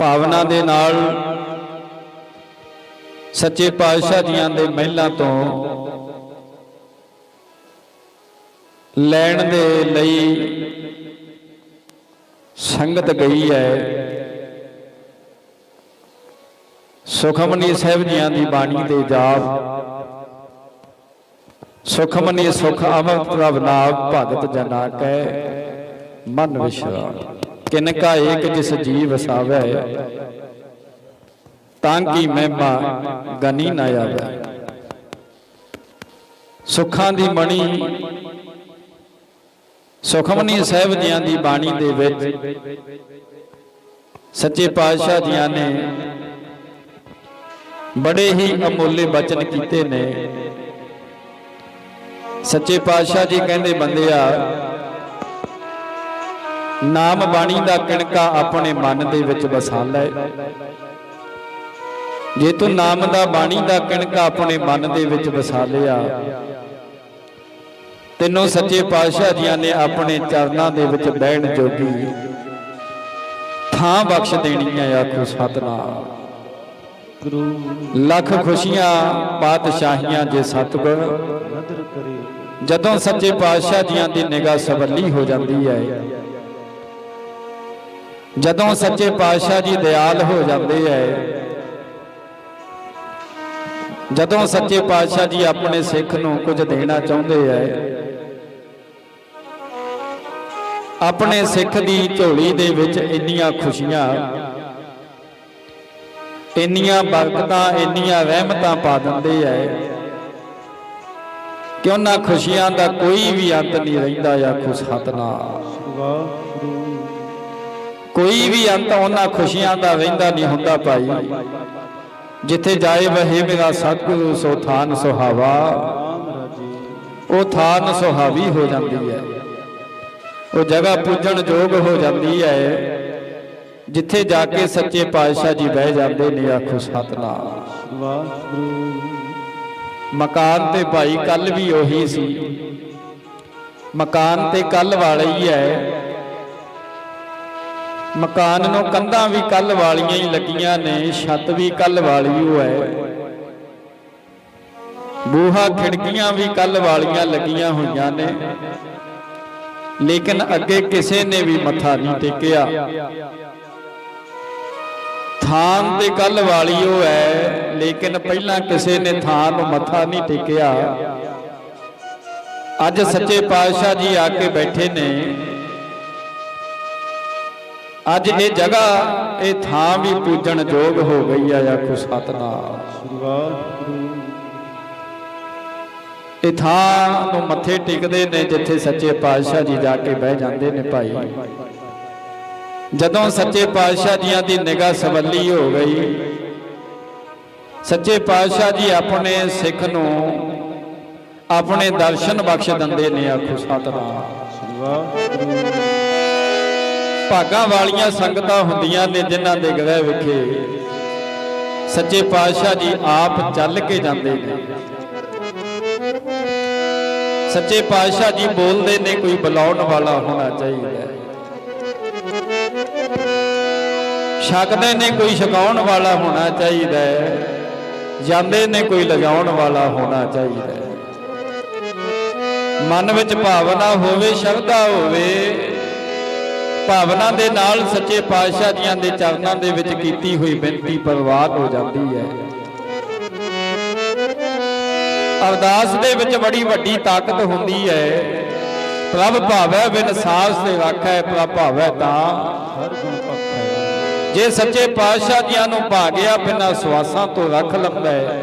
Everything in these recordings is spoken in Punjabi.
ਭਾਵਨਾ ਦੇ ਨਾਲ ਸੱਚੇ ਪਾਤਸ਼ਾਹ ਜੀਆਂ ਦੇ ਮਹਿਲਾਂ ਤੋਂ ਲੈਣ ਦੇ ਲਈ ਸੰਗਤ ਗਈ ਹੈ। ਸੁਖਮਨੀ ਸਾਹਿਬ ਜੀਆਂ ਦੀ ਬਾਣੀ ਤੇ ਜਾਪ। ਸੁਖਮਨੀ ਸੁਖ ਅਮਰ ਪ੍ਰਭ ਨਾਮ ਭਗਤ ਜਨਾ ਕੈ ਮਨ ਵਿਸ਼ਰਾਮ। ਕਿਨ ਕਾ ਏਕ ਜਿਸ ਜੀ ਵਸਾਵੈ ਤਾਂ ਕੀ ਮਹਿਮਾ ਗਨੀ ਸੁੱਖਾਂ ਦੀ ਮਣੀ, ਸੁਖਮਨੀ ਸਾਹਿਬ ਜੀਆਂ ਦੀ ਬਾਣੀ ਦੇ ਵਿੱਚ ਸੱਚੇ ਪਾਤਸ਼ਾਹ ਜੀਆਂ ਨੇ ਬੜੇ ਹੀ ਅਮੋਲੇ ਬਚਨ ਕੀਤੇ ਨੇ। ਸੱਚੇ ਪਾਤਸ਼ਾਹ ਜੀ ਕਹਿੰਦੇ, ਬੰਦਿਆ ਨਾਮ ਬਾਣੀ ਦਾ ਕਿਣਕਾ ਆਪਣੇ ਮਨ ਦੇ ਵਿੱਚ ਵਸਾ ਲੈ। ਜੇ ਤੂੰ ਨਾਮ ਦਾ ਬਾਣੀ ਦਾ ਕਿਣਕਾ ਆਪਣੇ ਮਨ ਦੇ ਵਿੱਚ ਵਸਾ ਲਿਆ, ਤੈਨੂੰ ਸੱਚੇ ਪਾਤਸ਼ਾਹ ਜੀਆਂ ਨੇ ਆਪਣੇ ਚਰਨਾਂ ਦੇ ਵਿੱਚ ਬਹਿਣ ਜੋਗੀ ਥਾਂ ਬਖਸ਼ ਦੇਣੀ ਹੈ, ਆਖੋ ਸਤਨਾਮ। ਗੁਰੂ ਲੱਖ ਖੁਸ਼ੀਆਂ ਪਾਤਸ਼ਾਹੀਆਂ ਜੇ ਸਤਿਗੁਰ, ਜਦੋਂ ਸੱਚੇ ਪਾਤਸ਼ਾਹ ਜੀਆਂ ਦੀ ਨਿਗਾਹ ਸਵੱਲੀ ਹੋ ਜਾਂਦੀ ਹੈ ਜਦੋਂ ਸੱਚੇ ਪਾਤਸ਼ਾਹ ਜੀ ਦਿਆਲ ਹੋ ਜਾਂਦੇ ਹੈ ਜਦੋਂ ਸੱਚੇ ਪਾਤਸ਼ਾਹ ਜੀ ਆਪਣੇ ਸਿੱਖ ਨੂੰ ਕੁਝ ਦੇਣਾ ਚਾਹੁੰਦੇ ਹੈ ਆਪਣੇ ਸਿੱਖ ਦੀ ਝੋਲੀ ਦੇ ਵਿੱਚ ਇੰਨੀਆਂ ਖੁਸ਼ੀਆਂ। ਇੰਨੀਆਂ ਬਰਕਤਾਂ ਇੰਨੀਆਂ ਰਹਿਮਤਾਂ ਪਾ ਦਿੰਦੇ ਐ। ਕਿ ਉਹਨਾਂ ਖੁਸ਼ੀਆਂ ਦਾ ਕੋਈ ਵੀ ਅੰਤ ਨਹੀਂ ਰਹਿੰਦਾ ਆਖੋ ਸਤਨਾਮ ਵਾਹਿਗੁਰੂ ਕੋਈ ਵੀ ਅੰਤ ਉਹਨਾਂ ਖੁਸ਼ੀਆਂ ਦਾ ਰਹਿੰਦਾ ਨਹੀਂ ਹੁੰਦਾ ਭਾਈ। ਜਿੱਥੇ ਜਾਏ ਵਹੇ ਮੇਰਾ ਸਤਿਗੁਰੂ, ਸੋ ਥਾਨ ਸੁਹਾਵਾ। ਉਹ ਥਾਨ ਸੁਹਾਵੀ ਹੋ ਜਾਂਦੀ ਹੈ। ਉਹ ਜਗ੍ਹਾ ਪੂਜਣ ਯੋਗ ਹੋ ਜਾਂਦੀ ਹੈ। ਜਿੱਥੇ ਜਾ ਕੇ ਸੱਚੇ ਪਾਤਸ਼ਾਹ ਜੀ ਬਹਿ ਜਾਂਦੇ ਨੇ, ਆਖੋ ਸਤਨਾਮ। ਵਾਹਿਗੁਰੂ ਮਕਾਨ ਤੇ ਭਾਈ ਕੱਲ ਵੀ ਉਹੀ ਸੀ। ਮਕਾਨ ਤੇ ਕੱਲ ਵਾਲਾ ਹੀ ਹੈ। ਮਕਾਨ ਨੂੰ ਕੰਧਾਂ ਵੀ ਕੱਲ ਵਾਲੀਆਂ ਹੀ ਲੱਗੀਆਂ ਨੇ, ਛੱਤ ਵੀ ਕੱਲ ਵਾਲੀ ਓ ਹੈ ਬੂਹਾ ਖਿੜਕੀਆਂ ਵੀ ਕੱਲ ਵਾਲੀਆਂ ਲੱਗੀਆਂ ਹੋਈਆਂ ਨੇ। ਲੇਕਿਨ ਅੱਗੇ ਕਿਸੇ ਨੇ ਵੀ ਮੱਥਾ ਨਹੀਂ ਟੇਕਿਆ। ਥਾਨ ਤੇ ਕੱਲ ਵਾਲੀ ਉਹ ਹੈ ਲੇਕਿਨ ਪਹਿਲਾਂ ਕਿਸੇ ਨੇ ਥਾਨ ਨੂੰ ਮੱਥਾ ਨਹੀਂ ਟੇਕਿਆ। ਅੱਜ ਸੱਚੇ ਪਾਤਸ਼ਾਹ ਜੀ ਆ ਕੇ ਬੈਠੇ ਨੇ। ਅੱਜ ਇਹ ਜਗ੍ਹਾ, ਇਹ ਥਾਂ ਵੀ ਪੂਜਣ ਯੋਗ ਹੋ ਗਈ ਆ, ਆਖੋ ਸਤਨਾਮ। ਵਾਹਿਗੁਰੂ ਇਹ ਥਾਂ ਨੂੰ ਮੱਥੇ ਟੇਕਦੇ ਨੇ ਜਿੱਥੇ ਸੱਚੇ ਪਾਤਸ਼ਾਹ ਜੀ ਜਾ ਕੇ ਬਹਿ ਜਾਂਦੇ ਨੇ ਭਾਈ। ਜਦੋਂ ਸੱਚੇ ਪਾਤਸ਼ਾਹ ਜੀਆਂ ਦੀ ਨਿਗਾਹ ਸਵੱਲੀ ਹੋ ਗਈ, ਸੱਚੇ ਪਾਤਸ਼ਾਹ ਜੀ ਆਪਣੇ ਸਿੱਖ ਨੂੰ ਆਪਣੇ ਦਰਸ਼ਨ ਬਖਸ਼ ਦਿੰਦੇ ਨੇ, ਆਖੋ ਸਤਨਾਮ। ਵਾਹਿਗੁਰੂ ਭਾਗਾਂ ਵਾਲੀਆਂ ਸੰਗਤਾਂ ਹੁੰਦੀਆਂ ਨੇ ਜਿਨ੍ਹਾਂ ਦੇ ਗ੍ਰਹਿ ਵਿਖੇ। ਸੱਚੇ ਪਾਤਸ਼ਾਹ ਜੀ ਆਪ ਚੱਲ ਕੇ ਜਾਂਦੇ ਨੇ। ਸੱਚੇ ਪਾਤਸ਼ਾਹ ਜੀ ਬੋਲਦੇ ਨੇ ਕੋਈ ਬੁਲਾਉਣ ਵਾਲਾ ਹੋਣਾ ਚਾਹੀਦਾ। ਛਕਦੇ ਨੇ ਕੋਈ ਛਕਾਉਣ ਵਾਲਾ ਹੋਣਾ ਚਾਹੀਦਾ। ਹੈ ਜਾਂਦੇ ਨੇ ਕੋਈ ਲਗਾਉਣ ਵਾਲਾ ਹੋਣਾ ਚਾਹੀਦਾ। ਮਨ ਵਿੱਚ ਭਾਵਨਾ ਹੋਵੇ, ਸ਼ਰਧਾ ਹੋਵੇ ਭਾਵਨਾ ਦੇ ਨਾਲ ਸੱਚੇ ਪਾਤਸ਼ਾਹ ਜੀਆਂ ਦੇ ਚਰਨਾਂ ਦੇ ਵਿੱਚ ਕੀਤੀ ਹੋਈ ਬੇਨਤੀ ਪ੍ਰਵਾਨ ਹੋ ਜਾਂਦੀ ਹੈ। ਅਰਦਾਸ ਦੇ ਵਿੱਚ ਬੜੀ ਵੱਡੀ ਤਾਕਤ ਹੁੰਦੀ ਹੈ। ਪ੍ਰਭ ਭਾਵੈ ਬਿਨ ਸਾਸ ਤੇ ਰੱਖੈ, ਪ੍ਰਭ ਭਾਵੈ ਤਾਂ। ਹਰ ਗੁਣ ਪਖੈ ਜੇ ਸੱਚੇ ਪਾਤਸ਼ਾਹ ਜੀਆਂ ਨੂੰ ਭਾਗਿਆ ਬਿਨਾਂ ਸਵਾਸਾਂ ਤੋਂ ਰੱਖ ਲੰਦਾ ਹੈ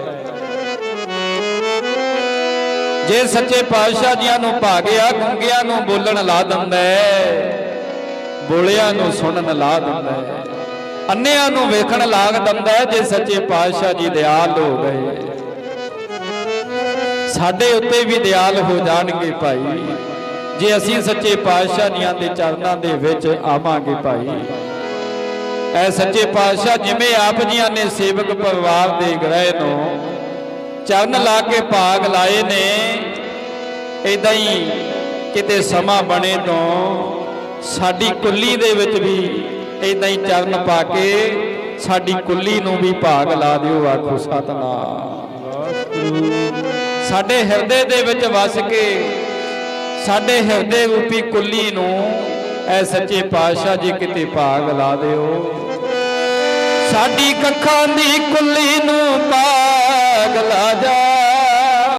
ਜੇ ਸੱਚੇ ਪਾਤਸ਼ਾਹ ਜੀਆਂ ਨੂੰ ਭਾਗਿਆ, ਗੰਗਿਆਂ ਨੂੰ ਬੋਲਣ ਲਾ ਦਿੰਦਾ। ਹੈ ਬੋਲਿਆਂ ਨੂੰ ਸੁਣਨ ਲਾ ਦਿੰਦਾ ਹੈ। ਅੰਨਿਆਂ ਨੂੰ ਵੇਖਣ ਲਾਗ ਦਿੰਦਾ ਹੈ ਜੇ ਸੱਚੇ ਪਾਤਸ਼ਾਹ ਜੀ ਦਿਆਲ ਹੋ ਗਏ। ਸਾਡੇ ਉੱਤੇ ਵੀ ਦਿਆਲ ਹੋ ਜਾਣਗੇ ਭਾਈ। ਜੇ ਅਸੀਂ ਸੱਚੇ ਪਾਤਸ਼ਾਹ ਜੀਆਂ ਦੇ ਚਰਨਾਂ ਦੇ ਵਿੱਚ ਆਵਾਂਗੇ ਭਾਈ। ਐ ਸੱਚੇ ਪਾਤਸ਼ਾਹ ਜਿਵੇਂ ਆਪ ਜੀਆਂ ਨੇ ਸੇਵਕ ਪਰਿਵਾਰ ਦੇ ਗ੍ਰਹਿ ਨੂੰ ਚਰਨ ਲਾ ਕੇ ਭਾਗ ਲਾਏ ਨੇ ਇਦਾਂ ਹੀ ਕਿਤੇ ਸਮਾਂ ਬਣੇ ਤੋਂ ਸਾਡੀ ਕੁੱਲੀ ਦੇ ਵਿੱਚ ਵੀ ਇਦਾਂ ਹੀ ਚਰਨ ਪਾ ਕੇ ਸਾਡੀ ਕੁੱਲੀ ਨੂੰ ਵੀ ਭਾਗ ਲਾ ਦਿਓ, ਆਖੋ ਸਤਨਾਮ। ਸਾਡੇ ਹਿਰਦੇ ਦੇ ਵਿੱਚ ਵਸ ਕੇ, ਸਾਡੇ ਹਿਰਦੇ ਰੂਪੀ ਕੁੱਲੀ ਨੂੰ ਐ ਸੱਚੇ ਪਾਤਸ਼ਾਹ ਜੀ ਕਿਤੇ ਭਾਗ ਲਾ ਦਿਓ। ਸਾਡੀ ਕੱਖਾਂ ਦੀ ਕੁੱਲੀ ਨੂੰ ਭਾਗ ਲਾ ਜਾ।